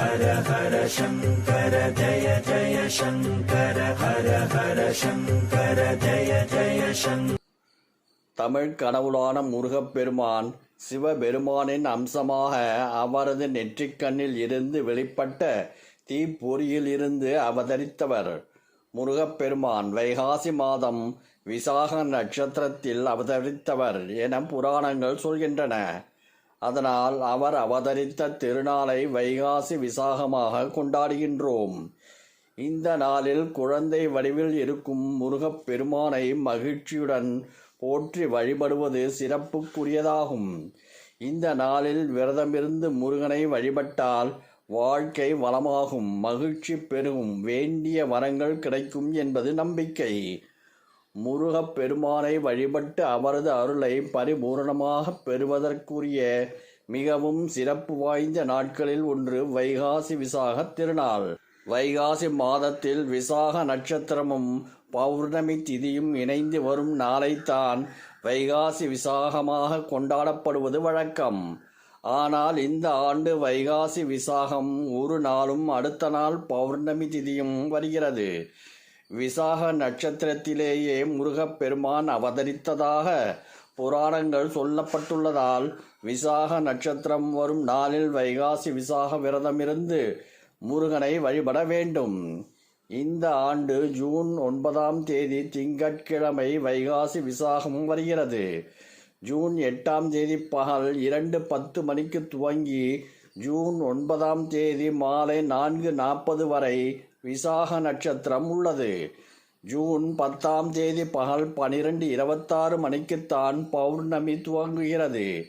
ஹர ஹர சங்கர ஜய ஜய சங்கர ஹர ஹர சங்கர ஜய ஜய சங்கர தமிழ் கடவுளான முருகப்பெருமான் சிவபெருமானின் அம்சமாக அவரது நெற்றிக்கண்ணில் இருந்து வெளிப்பட்ட தீப்பொறியில் இருந்து அவதரித்தவர் முருகப்பெருமான். வைகாசி மாதம் விசாக நட்சத்திரத்தில் அவதரித்தவர் என புராணங்கள் சொல்கின்றன. அதனால் அவர் அவதரித்த திருநாளை வைகாசி விசாகமாக கொண்டாடுகின்றோம். இந்த நாளில் குழந்தை வடிவில் இருக்கும் முருகப் பெருமானை மகிழ்ச்சியுடன் போற்றி வழிபடுவது சிறப்புக்குரியதாகும். இந்த நாளில் விரதமிருந்து முருகனை வழிபட்டால் வாழ்க்கை வளமாகும் மகிழ்ச்சி பெருகும் வேண்டிய வரங்கள் கிடைக்கும் என்பது நம்பிக்கை. முருகப் பெருமானை வழிபட்டு அவரது அருளை பரிபூரணமாக பெறுவதற்குரிய மிகவும் சிறப்பு வாய்ந்த நாட்களில் ஒன்று வைகாசி விசாக திருநாள். வைகாசி மாதத்தில் விசாக நட்சத்திரமும் பௌர்ணமி திதியும் இணைந்து வரும் நாளைத்தான் வைகாசி விசாகமாக கொண்டாடப்படுவது வழக்கம். ஆனால் இந்த ஆண்டு வைகாசி விசாகம் ஒரு நாளும் அடுத்த நாள் பௌர்ணமி திதியும் வருகிறது. விசாக நட்சத்திரத்திலேயே முருகப்பெருமான் அவதரித்ததாக புராணங்கள் சொல்லப்பட்டுள்ளதால் விசாக நட்சத்திரம் வரும் நாளில் வைகாசி விசாக விரதமிருந்து முருகனை வழிபட வேண்டும். இந்த ஆண்டு ஜூன் ஒன்பதாம் தேதி திங்கட்கிழமை வைகாசி விசாகம் வருகிறது. ஜூன் எட்டாம் தேதி பகல் இரண்டு பத்து மணிக்கு துவங்கி ஜூன் ஒன்பதாம் தேதி மாலை நான்கு நாற்பது வரை விசாக நட்சத்திரம் உள்ளது. ஜூன் பத்தாம் தேதி பகல் பனிரெண்டு இருபத்தாறு மணிக்குத்தான் பௌர்ணமி துவங்குகிறது.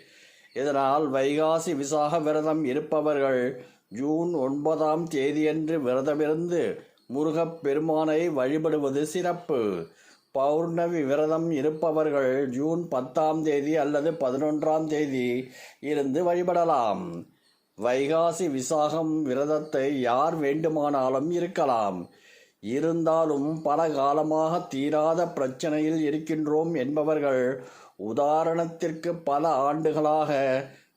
இதனால் வைகாசி விசாக விரதம் இருப்பவர்கள் ஜூன் ஒன்பதாம் தேதியன்று விரதமிருந்து முருகப் பெருமானை வழிபடுவது சிறப்பு. பௌர்ணமி விரதம் இருப்பவர்கள் ஜூன் பத்தாம் தேதி அல்லது பதினொன்றாம் தேதி இருந்து வழிபடலாம். வைகாசி விசாகம் விரதத்தை யார் வேண்டுமானாலும் இருக்கலாம். இருந்தாலும் பல காலமாக தீராத பிரச்சனையில் இருக்கின்றோம் என்பவர்கள் உதாரணத்திற்கு பல ஆண்டுகளாக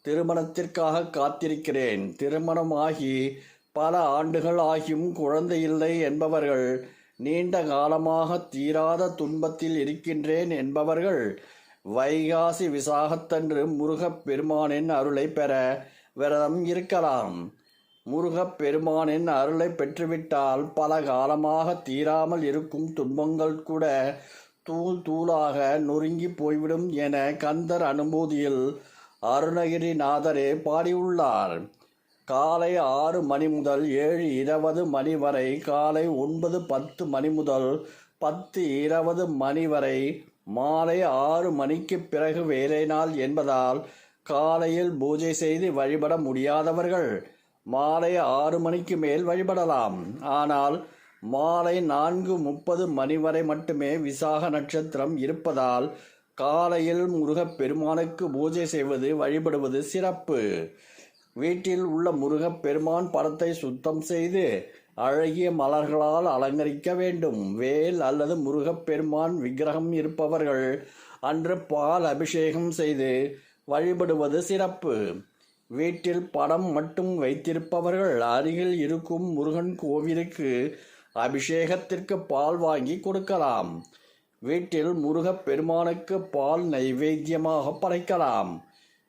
திருமணத்திற்காக காத்திருக்கிறேன். திருமணமாகி பல ஆண்டுகள் ஆகியும் குழந்தை இல்லை என்பவர்கள் நீண்ட காலமாக தீராத துன்பத்தில் இருக்கின்றேன் என்பவர்கள் வைகாசி விசாகத்தன்று முருகப் பெருமானின் அருளை பெற விரதம் இருக்கலாம். முருகப் பெருமானின் அருளை பெற்றுவிட்டால் பல காலமாக தீராமல் இருக்கும் துன்பங்கள் கூட தூள் தூளாக நொறுங்கி போய்விடும் என கந்தர் அனுமூதியில் அருணகிரிநாதரே பாடியுள்ளார். காலை ஆறு மணி முதல் ஏழு இருபது மணி வரை காலை ஒன்பது பத்து மணி முதல் பத்து இருபது மணி வரை மாலை ஆறு மணிக்கு பிறகு வேலை நாள் என்பதால் காலையில் பூஜை செய்து வழிபட முடியாதவர்கள் மாலை ஆறு மணிக்கு மேல் வழிபடலாம். ஆனால் மாலை நான்கு முப்பது மணி வரை மட்டுமே விசாக நட்சத்திரம் இருப்பதால் காலையில் முருகப்பெருமானுக்கு பூஜை செய்வது வழிபடுவது சிறப்பு. வீட்டில் உள்ள முருகப்பெருமான் படத்தை சுத்தம் செய்து அழகிய மலர்களால் அலங்கரிக்க வேண்டும். வேல் அல்லது முருகப்பெருமான் விக்கிரகம் இருப்பவர்கள் அன்று பால் அபிஷேகம் செய்து வழிபடுவது சிறப்பு. வீட்டில் படம் மட்டும் வைத்திருப்பவர்கள் அருகில் இருக்கும் முருகன் கோவிலுக்கு அபிஷேகத்திற்கு பால் வாங்கி கொடுக்கலாம். வீட்டில் முருகப் பெருமானுக்கு பால் நைவேத்தியமாக படைக்கலாம்.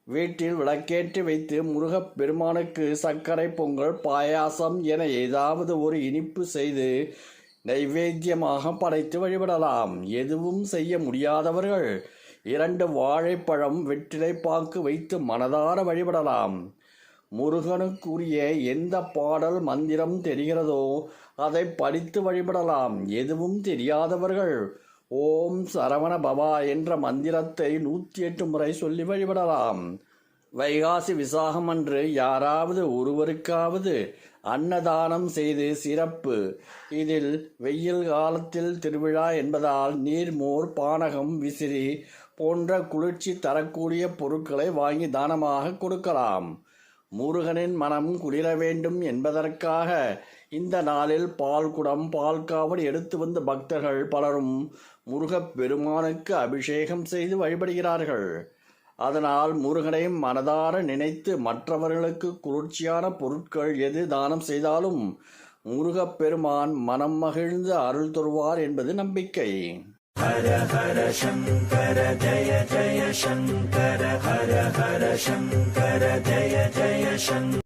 வீட்டில் விளக்கேற்றி வைத்து முருகப் பெருமானுக்கு சர்க்கரை பொங்கல் பாயாசம் என ஏதாவது ஒரு இனிப்பு செய்து நைவேத்தியமாக படைத்து வழிபடலாம். எதுவும் செய்ய முடியாதவர்கள் இரண்டு வாழைப்பழம் வெற்றிலைப்பாக்கு வைத்து மனதார வழிபடலாம். முருகனுக்குரிய எந்த பாடல் மந்திரம் தெரிகிறதோ அதை படித்து வழிபடலாம். எதுவும் தெரியாதவர்கள் ஓம் சரவண பவா என்ற மந்திரத்தை நூற்றி எட்டு முறை சொல்லி வழிபடலாம். வைகாசி விசாகம் அன்று யாராவது ஒருவருக்காவது அன்னதானம் செய்து சிறப்பு. இதில் வெயில் காலத்தில் திருவிழா என்பதால் நீர்மோர் பானகம் விசிறி போன்ற குளிர்ச்சி தரக்கூடிய பொருட்களை வாங்கி தானமாக கொடுக்கலாம். முருகனின் மனம் குளிர வேண்டும் என்பதற்காக இந்த நாளில் பால் குடம் பால் காவடி எடுத்து வந்த பக்தர்கள் பலரும் முருகப் பெருமானுக்கு அபிஷேகம் செய்து வழிபடுகிறார்கள். அதனால் முருகனை மனதார நினைத்து மற்றவர்களுக்கு குளிர்ச்சியான பொருட்கள் எது தானம் செய்தாலும் முருகப்பெருமான் மனம் மகிழ்ந்து அருள் தருவார் என்பது நம்பிக்கை. ஹர ஹர சங்கர ஜய ஜய சங்கர ஹர ஹர சங்கர ஜய ஜய சங்கர.